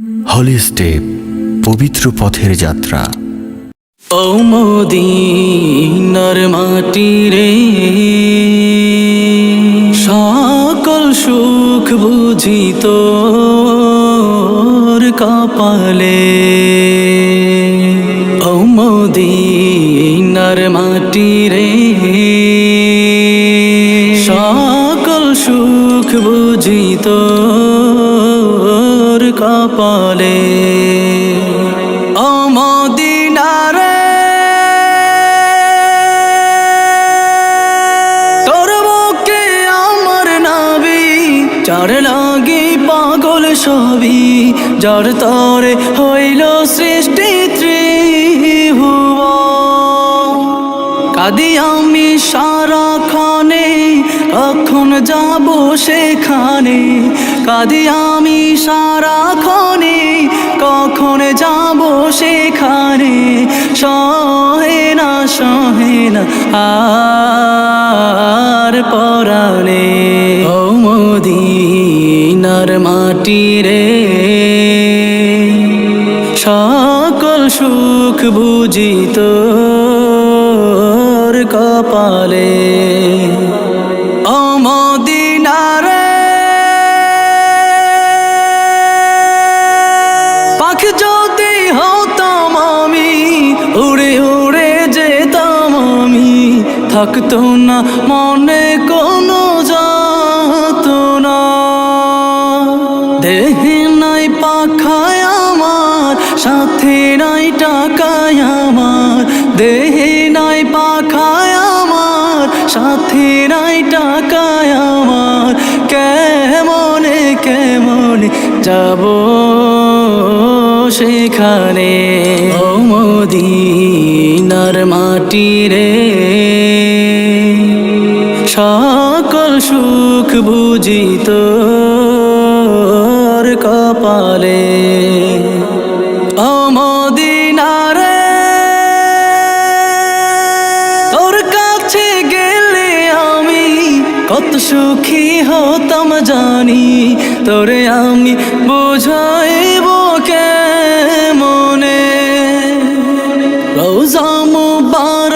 হলি step, পবিত্র পথের যাত্রা। ও মাটি রে সকল সুখ বুঝিত কপালে। ও মাটি রে সকল সুখ বুঝিত কপালে ও মদিনারে তোর আমার নাবি চার লাগি পাগল সবই যার তরে হইল সৃষ্টি ত্রিভুব। কাদি আমি সারাক্ষণে কখন যাব সেখানে? কাদি আমি সারাক্ষণে। কখন যাব সেখানে? সহে না সহে না, আর পরাণে। ও মদিনার মাটি রে। সকল সুখ বুঝিত কপালে। থাকতো না, মনে কোনো যাত না। দেহে নাই পাখায় আমার, সাথে নাই টাকায় আমার। দেহে নাই পাখায় আমার, সাথে নাই টাকায় আমার। কেমনে কেমনে যাব সেখানে? ও মদিনার মাটি রে। সকল সুখ বুঝিত কপালে। অমদিনারে তোর কাছে গেলে আমি কত সুখী হতাম জানি, তোরে আমি বোঝাইব